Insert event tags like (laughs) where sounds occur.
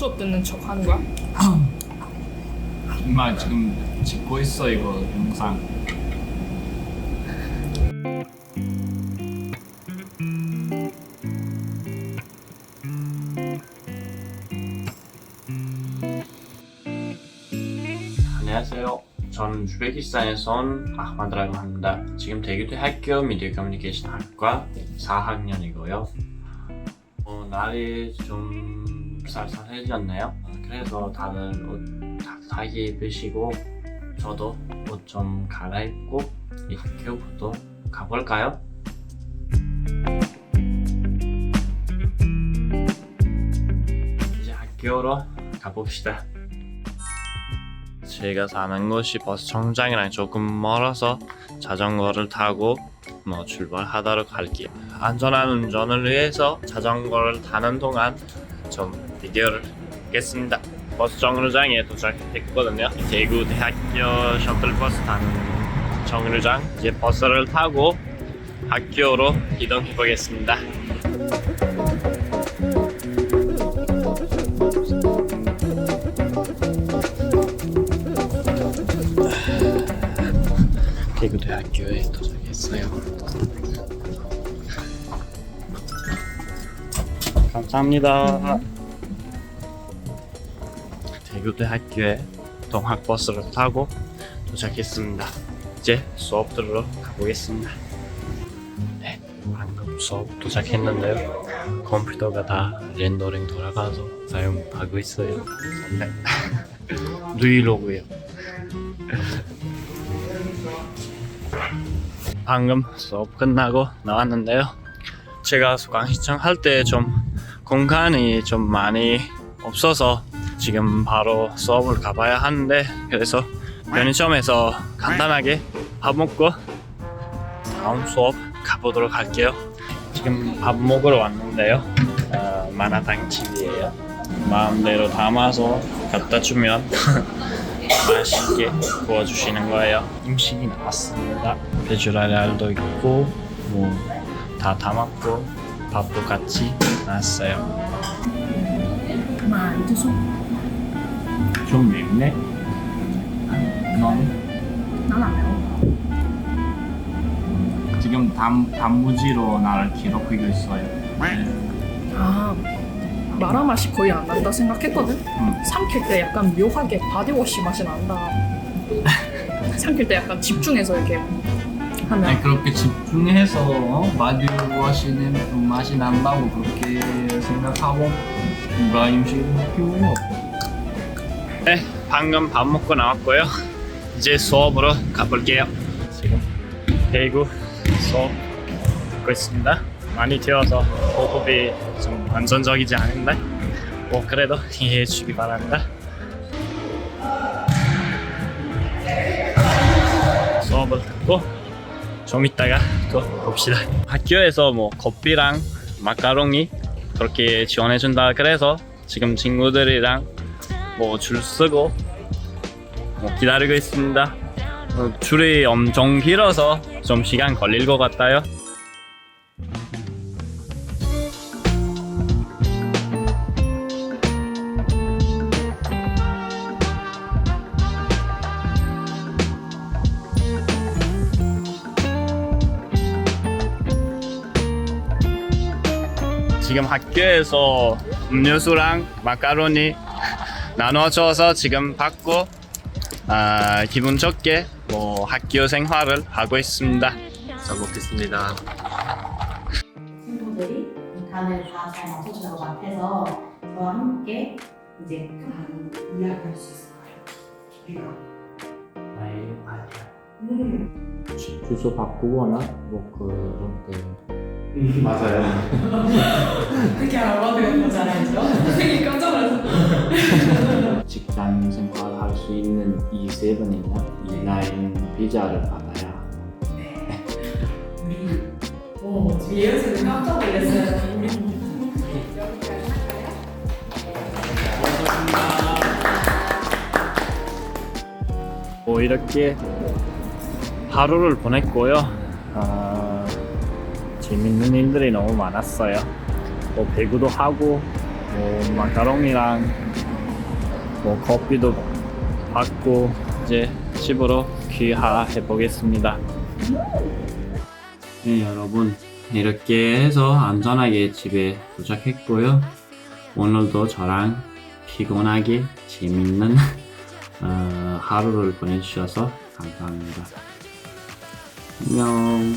수업 듣는 척 하는 거야? 정말 지금 찍고 있어 이거 영상. 안녕하세요. 저는 우즈베키스탄에서 온 아흐마드라고 합니다. 지금 대교대학교 미디어 커뮤니케이션 학과 4학년이고요. 어, 날이 좀 쌀쌀 해졌네요. 어, 그래서 다들 옷 따뜻하게 입으시고 저도 옷 좀 갈아입고 이 학교부터 가볼까요? 이제 학교로 가봅시다. 제가 사는 곳이 버스 정장이랑 조금 멀어서 자전거를 타고 뭐 출발하도록 할게요. 안전한 운전을 위해서 자전거를 타는 동안 좀 비디오를 하겠습니다. 버스 정류장에 도착했거든요. 대구 대학교 셔틀버스 타는 정류장 이제 버스를 타고 학교로 이동해 보겠습니다. 대구 대학교에 도착했어요. 감사합니다. 대구대학교에 동학버스를 타고 도착했습니다. 이제 수업 들으러 가보겠습니다. 네, 방금 수업 도착했는데요. 컴퓨터가 다 렌더링 돌아가서 사용하고 있어요. 네. (laughs) 브이로그요. 방금 수업 끝나고 나왔는데요. 제가 수강 신청할 때 좀 공간이 좀 많이 없어서 지금 바로 수업을 가봐야 하는데 그래서 편의점에서 간단하게 밥 먹고 다음 수업 가보도록 할게요. 지금 밥 먹으러 왔는데요. 어, 마라탕 집이에요. 마음대로 담아서 갖다 주면 (laughs) 맛있게 구워주시는 거예요. 임신이 나왔습니다. 베주라알도 있고 뭐 다 담았고 밥도 같이 나왔어요. 마 이제 수업 좀 맵네. 넌 난 안 매워. 지금 단 단무지로 나를 기록하고 있어요. 네. 아 마라 맛이 거의 안 난다 생각했거든. 음. 삼킬 때 약간 묘하게 바디워시 맛이 난다. (laughs) 삼킬 때 약간 집중해서 이렇게 하면 아니 그렇게 집중해서 어? 마디워시는 그 맛이 난다고 그렇게 생각하고 누가 임시를 키우고 네, 방금 밥 먹고 나왔고요. 이제 수업으로 가볼게요. 지금 대구 수업 듣고 있습니다. 많이 튀어서 호흡이 좀 안전적이지 않은데 뭐 그래도 (laughs) 이해해 주기 바랍니다. 수업을 듣고 좀 이따가 또 봅시다. 학교에서 뭐 커피랑 마카롱이 그렇게 지원해 준다 그래서 지금 친구들이랑 뭐줄 쓰고 뭐 기다리고 있습니다. 어, 줄이 엄청 길어서 좀 시간 걸릴 것 같아요. 지금 학교에서 음료수랑 마카로니 나눠줘서 지금 받고 아, 기분 좋게 뭐 학교 생활을 하고 있습니다. 잘 먹겠습니다. 친구들이 단을 다 잘 맞춰주는 것 같아서 저와 함께 이제 그 이야기할 수 있을 것 같아요. 음. 주소 바꾸거나 뭐 그렇 게 맞아요. (laughs) 그렇게 알아보는 거잖아요. 되게 깜짝 놀랐어. (laughs) 직장 생활 할 수 있는 이 세븐이나 이 나인 비자를 받아야 우리 오 지금 예은씨는 깜짝 놀랐어요. 우리 뭐 이렇게 하루를 보냈고요. 아, 재밌는 일들이 너무 많았어요. 뭐 배구도 하고, 뭐 마카롱이랑 뭐 커피도 받고 이제 집으로 귀화해 보겠습니다. 네 여러분 이렇게 해서 안전하게 집에 도착했고요. 오늘도 저랑 피곤하게 재밌는 (laughs) 어, 하루를 보내주셔서 감사합니다. 안녕.